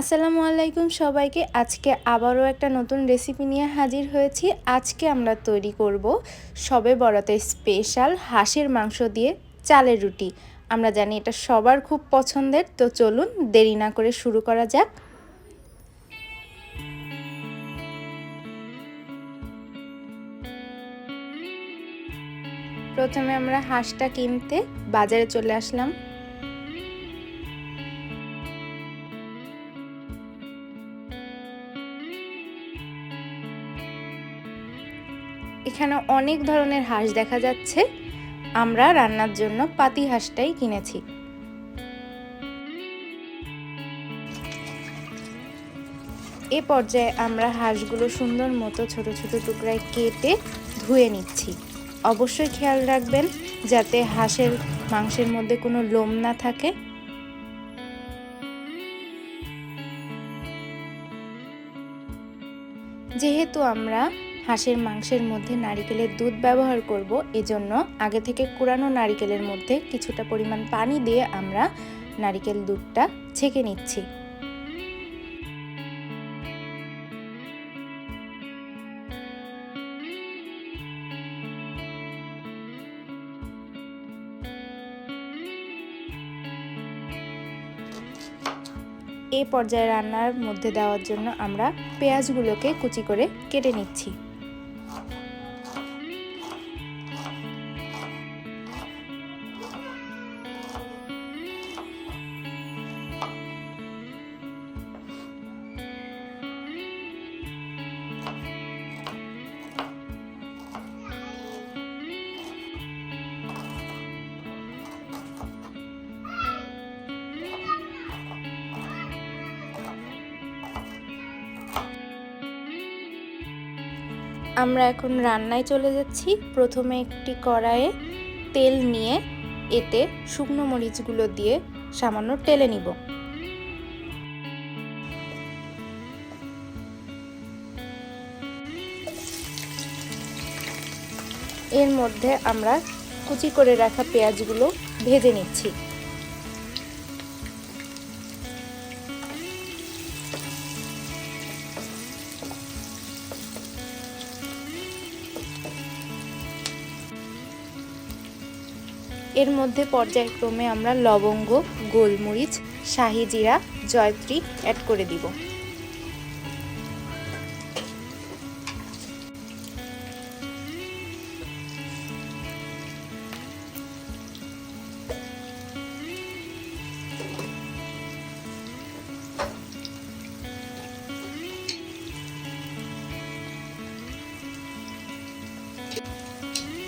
আসসালামু আলাইকুম সবাইকে। আজকে আবারও একটা নতুন রেসিপি নিয়ে হাজির হয়েছি। আজকে আমরা তৈরি করব সবে বরাতে স্পেশাল হাঁসের মাংস দিয়ে চালের রুটি। আমরা জানি এটা সবার খুব পছন্দের, তো চলুন দেরি না করে শুরু করা যাক। প্রথমে আমরা হাঁসটা কিনতে বাজারে চলে আসলাম। এখানে অনেক ধরনের হাঁস দেখা যাচ্ছে। আমরা রান্নার জন্য পাতি হাঁসটাই কিনেছি। এ পর্যায়ে আমরা হাঁসগুলো সুন্দর মতো ছোট ছোট টুকরায় কেটে ধুয়ে নিচ্ছি। অবশ্যই খেয়াল রাখবেন যাতে হাঁসের মাংসের মধ্যে কোনো লোম না থাকে। যেহেতু আমরা হাঁসের মাংসের মধ্যে নারিকেলের দুধ ব্যবহার করব। এজন্য আগে থেকে কুড়ানো নারিকেলের মধ্যে কিছুটা পরিমাণ পানি দিয়ে আমরা নারিকেল দুধটা ছেঁকে নিচ্ছি। এই পর্যায়ে রান্নার মধ্যে দেওয়ার জন্য আমরা পেঁয়াজগুলোকে কুচি করে কেটে নিচ্ছি। আমরা এখন রান্নায় চলে যাচ্ছি। প্রথমে একটি কড়াইয়ে তেল নিয়ে এতে শুকনো মরিচগুলো দিয়ে সামান্য টেলে নিব। এর মধ্যে আমরা কুচি করে রাখা পেঁয়াজগুলো ভেজে নিচ্ছি। এর মধ্যে পর্যায়ক্রমে আমরা লবঙ্গ, গোলমরিচ, শাহি জিরা, জয়ত্রী অ্যাড করে দিব।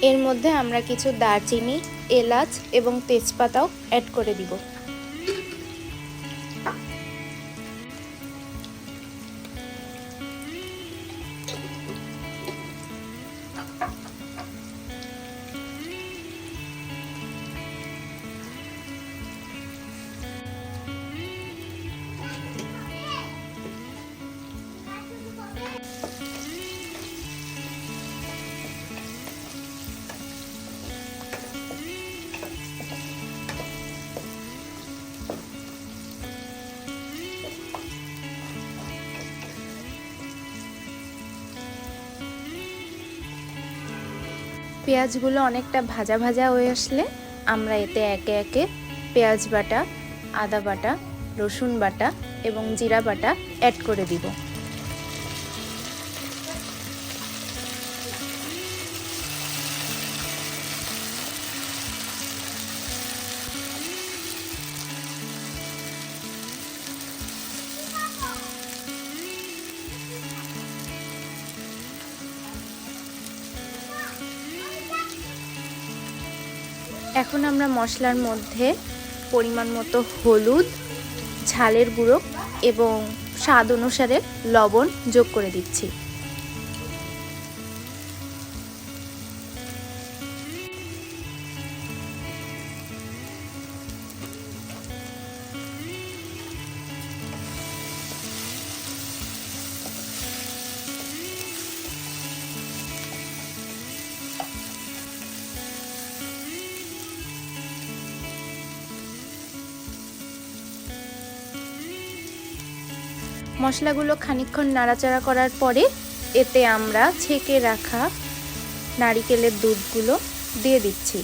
এর মধ্যে আমরা কিছু দারচিনি এলাচ এবং তেজপাতাও অ্যাড করে দিব। পেঁয়াজগুলো অনেকটা ভাজা ভাজা হয়ে আসলে আমরা এতে একে একে পেঁয়াজ বাটা, আদা বাটা, রসুন বাটা এবং জিরা বাটা অ্যাড করে দিব। এখন আমরা মশলার মধ্যে পরিমাণ মতো হলুদ, ঝালের গুঁড়ো এবং স্বাদ অনুসারে লবণ যোগ করে দিচ্ছি। মশলাগুলো খানিকক্ষণ নাড়াচাড়া করার পরে এতে আমরা ছেঁকে রাখা নারিকেলের দুধগুলো দিয়ে দিচ্ছি।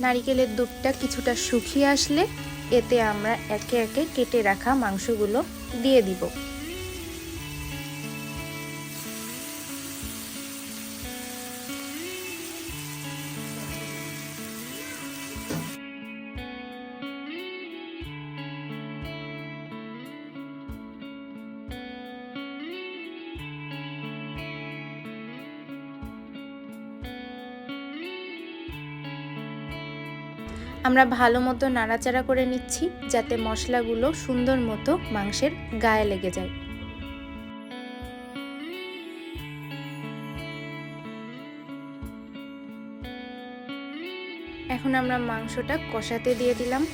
নারিকেলের দুধটা কিছুটা শুকিয়ে আসলে এতে আমরা একে একে কেটে রাখা মাংসগুলো দিয়ে দিব। আমরা ভালো মতো নাড়াচাড়া করে নিচ্ছি যাতে মশলাগুলো সুন্দর মতো মাংসের গায়ে লেগে যায়। এখন আমরা মাংসটা কষাতে দিয়ে দিলাম।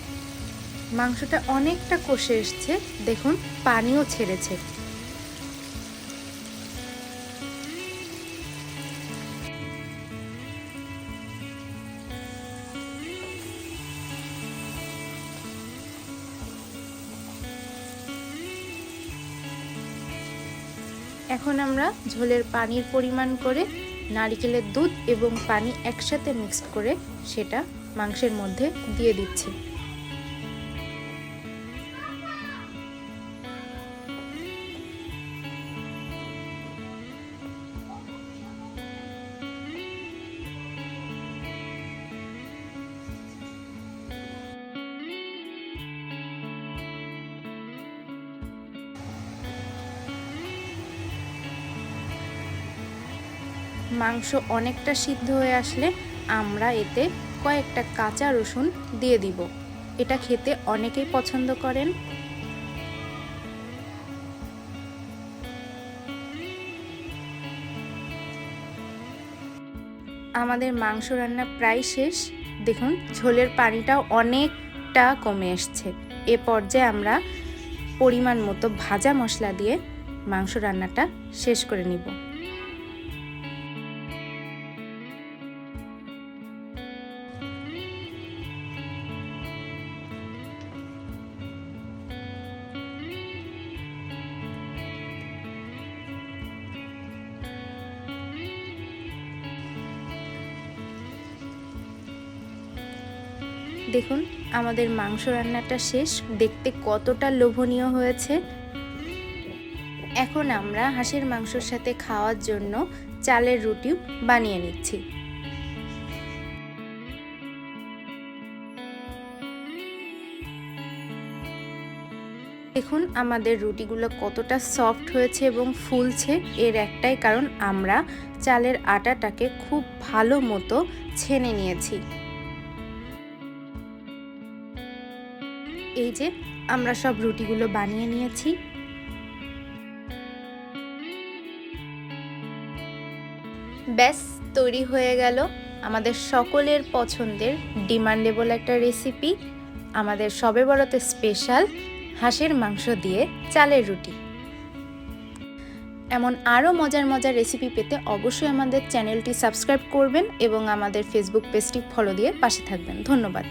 মাংসটা অনেকটা কষে এসছে। দেখুন, পানিও ছেড়েছে। এখন আমরা ঝোলের পানির পরিমাণ করে নারিকেলের দুধ এবং পানি একসাথে মিক্সড করে সেটা মাংসের মধ্যে দিয়ে দিচ্ছি। মাংস অনেকটা সিদ্ধ হয়ে আসলে আমরা এতে কয়েকটা কাঁচা রসুন দিয়ে দিব। এটা খেতে অনেকেই পছন্দ করেন। আমাদের মাংস রান্না প্রায় শেষ। দেখুন, ঝোলের পানিটাও অনেকটা কমে এসছে। এ পর্যায়ে আমরা পরিমাণ মতো ভাজা মশলা দিয়ে মাংস রান্নাটা শেষ করে নিব। দেখুন, আমাদের মাংস রান্নাটা শেষ। দেখতে কতটা লোভনীয় হয়েছে। এখন আমরা হাঁসের মাংসর সাথে খাওয়ার জন্য চালের রুটি বানিয়ে নিচ্ছি। দেখুন, আমাদের রুটিগুলো কতটা সফট হয়েছে এবং ফুলছে। এর একটাই কারণ, আমরা চালের আটাটাকে খুব ভালো মতো ছেনে নিয়েছি। এই যে, আমরা সব রুটিগুলো বানিয়ে নিয়েছি। ব্যাস, তৈরি হয়ে গেল আমাদের সকলের পছন্দের ডিমান্ডেবল একটা রেসিপি, আমাদের সবে বড়তে স্পেশাল হাঁসের মাংস দিয়ে চালের রুটি। এমন আরও মজার মজার রেসিপি পেতে অবশ্যই আমাদের চ্যানেলটি সাবস্ক্রাইব করবেন এবং আমাদের ফেসবুক পেজটি ফলো দিয়ে পাশে থাকবেন। ধন্যবাদ।